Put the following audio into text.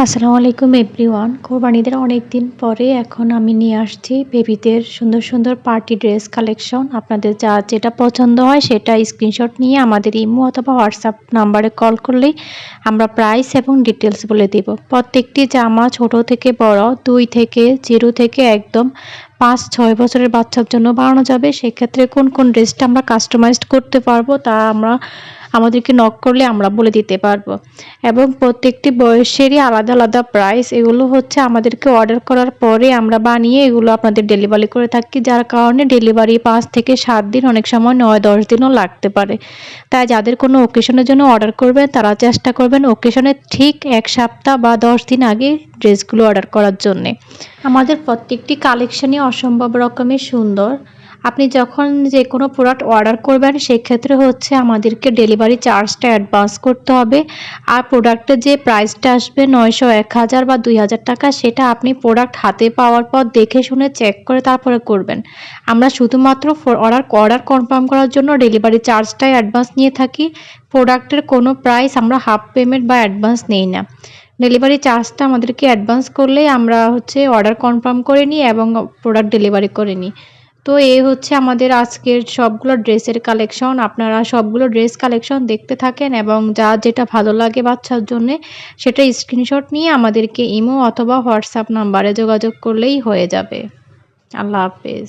আসসালামু আলাইকুম এভরিওয়ান কোরবানিদের অনেক দিন পরে এখন আমি নিয়ে আসছি বেবিদের সুন্দর সুন্দর পার্টি ড্রেস কালেকশন। আপনাদের যা যেটা পছন্দ হয় সেটা স্ক্রিনশট নিয়ে আমাদের ইমো অথবা হোয়াটসঅ্যাপ নাম্বারে কল করলেই আমরা প্রাইস এবং ডিটেলস বলে দেব। প্রত্যেকটি জামা ছোট থেকে বড়, দুই থেকে জিরো থেকে একদম পাঁচ, ছয় বছরের বাচ্চার জন্য বানানো যাবে। সেক্ষেত্রে কোন কোন ড্রেসটা আমরা কাস্টমাইজড করতে পারব তা আমরা আমাদেরকে নক করলে আমরা বলে দিতে পারব। এবং প্রত্যেকটি বয়সেরই আলাদা আলাদা প্রাইস এগুলো হচ্ছে আমাদেরকে অর্ডার করার পরে আমরা বানিয়ে এগুলো আপনাদের ডেলিভারি করে থাকি, যার কারণে ডেলিভারি পাঁচ থেকে সাত দিন অনেক সময় নয়, দশ দিনও লাগতে পারে। তাই যাদের কোনো ওকেশনের জন্য অর্ডার করবেন, তারা চেষ্টা করবেন ওকেশনের ঠিক এক সপ্তাহ বা দশ দিন আগে ড্রেসগুলো অর্ডার করার জন্যে। আমাদের প্রত্যেকটি কালেকশনই অসম্ভব রকমের সুন্দর। আপনি যখন যে কোনো প্রোডাক্ট অর্ডার করবেন, সেক্ষেত্রে হচ্ছে আমাদেরকে ডেলিভারি চার্জটা অ্যাডভান্স করতে হবে। আর প্রোডাক্টের যে প্রাইসটা আসবে নয়শো এক হাজার বা দুই হাজার টাকা, সেটা আপনি প্রোডাক্ট হাতে পাওয়ার পর দেখে শুনে চেক করে তারপরে করবেন। আমরা শুধুমাত্র অর্ডার অর্ডার কনফার্ম করার জন্য ডেলিভারি চার্জটাই অ্যাডভান্স নিয়ে থাকি। প্রোডাক্টের কোনো প্রাইস আমরা হাফ পেমেন্ট বা অ্যাডভান্স নেই না। ডেলিভারি চার্জটা আমাদেরকে অ্যাডভান্স করলেই আমরা হচ্ছে অর্ডার কনফার্ম করে নিই এবং প্রোডাক্ট ডেলিভারি করে নিই। তো এই হচ্ছে আমাদের আজকের সবগুলো ড্রেসের কালেকশন। আপনারা সবগুলো ড্রেস কালেকশন দেখতে থাকেন এবং যা যেটা ভালো লাগে বাচ্চার জন্য, সেটা স্ক্রিনশট নিয়ে আমাদেরকে ইমো অথবা হোয়াটসঅ্যাপ নাম্বারে যোগাযোগ করলেই হয়ে যাবে। আল্লাহ হাফেজ।